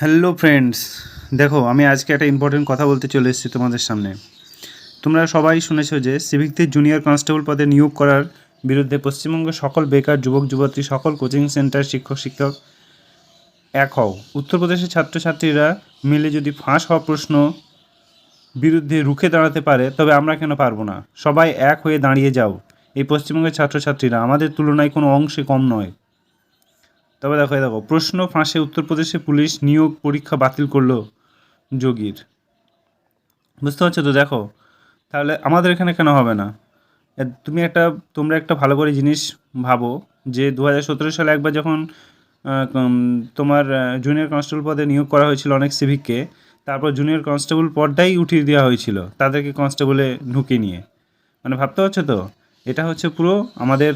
Hello friends দেখো, আমি আজকে একটা ইম্পর্টেন্ট কথা বলতে চলে এসেছি তোমাদের সামনে। তোমরা সবাই শুনেছো যে সিভিকদের জুনিয়র কনস্টেবল পদে নিয়োগ করার বিরুদ্ধে পশ্চিমবঙ্গের সকল বেকার যুবক, যুবতী, সকল কোচিং সেন্টার শিক্ষক শিক্ষক এক হও। উত্তরপ্রদেশের ছাত্রছাত্রীরা মিলে যদি ফাঁস হওয়া প্রশ্ন বিরুদ্ধে রুখে দাঁড়াতে পারে, তবে আমরা কেন পারব না? সবাই এক হয়ে দাঁড়িয়ে যাও। এই পশ্চিমবঙ্গের ছাত্রছাত্রীরা, আমাদের তুলনায় কোনো অংশে কম নয়। তবে দেখো দেখো, প্রশ্ন ফাঁসে উত্তরপ্রদেশে পুলিশ নিয়োগ পরীক্ষা বাতিল করল যোগীর। বুঝতে পারছ তো? দেখো, তাহলে আমাদের এখানে কেন হবে না? তুমি একটা, তোমরা একটা ভালো করে জিনিস ভাবো যে দু হাজার সতেরো সালে একবার যখন তোমার জুনিয়র কনস্টেবল পদে নিয়োগ করা হয়েছিল অনেক সিভিককে তারপর জুনিয়র কনস্টেবল পদটাই উঠিয়ে দেওয়া হয়েছিল তাদেরকে কনস্টেবলে ঢুকে নিয়ে। মানে ভাবতে পারছ তো? এটা হচ্ছে পুরো আমাদের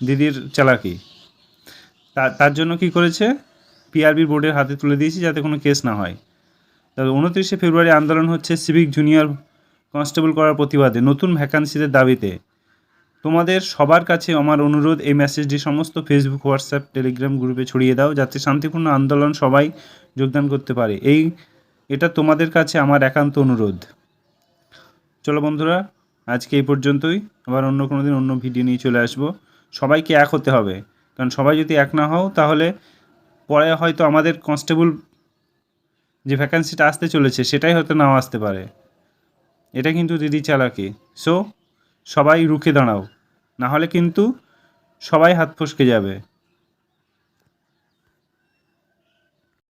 দিদির চালাকি। তার জন্য কি করেছে? পিআরবি বোর্ডের হাতে তুলে দিয়েছি যাতে কোনো কেস না হয়। তবে উনত্রিশে ফেব্রুয়ারি আন্দোলন হচ্ছে সিভিক জুনিয়র কনস্টেবল করার প্রতিবাদে, নতুন ভ্যাকান্সিদের দাবিতে। তোমাদের সবার কাছে আমার অনুরোধ, এই মেসেজটি সমস্ত ফেসবুক হোয়াটসঅ্যাপ টেলিগ্রাম গ্রুপে ছড়িয়ে দাও, যাতে শান্তিপূর্ণ আন্দোলন সবাই যোগদান করতে পারে। এই, এটা তোমাদের কাছে আমার একান্ত অনুরোধ। চলো বন্ধুরা, আজকে এই পর্যন্তই। আবার অন্য কোনো দিন অন্য ভিডিও নিয়ে চলে আসব। সবাইকে এক হতে হবে। কারণ সবাই যদি এক না হও, তাহলে পরে হয়তো আমাদের কনস্টেবল যে ভ্যাকান্সিটা আসতে চলেছে, সেটাই হয়তো নাও আসতে পারে। এটা কিন্তু দিদি চালাকি। সো সবাই রুখে দাঁড়াও। নাহলে কিন্তু সবাই হাত ফসকে যাবে।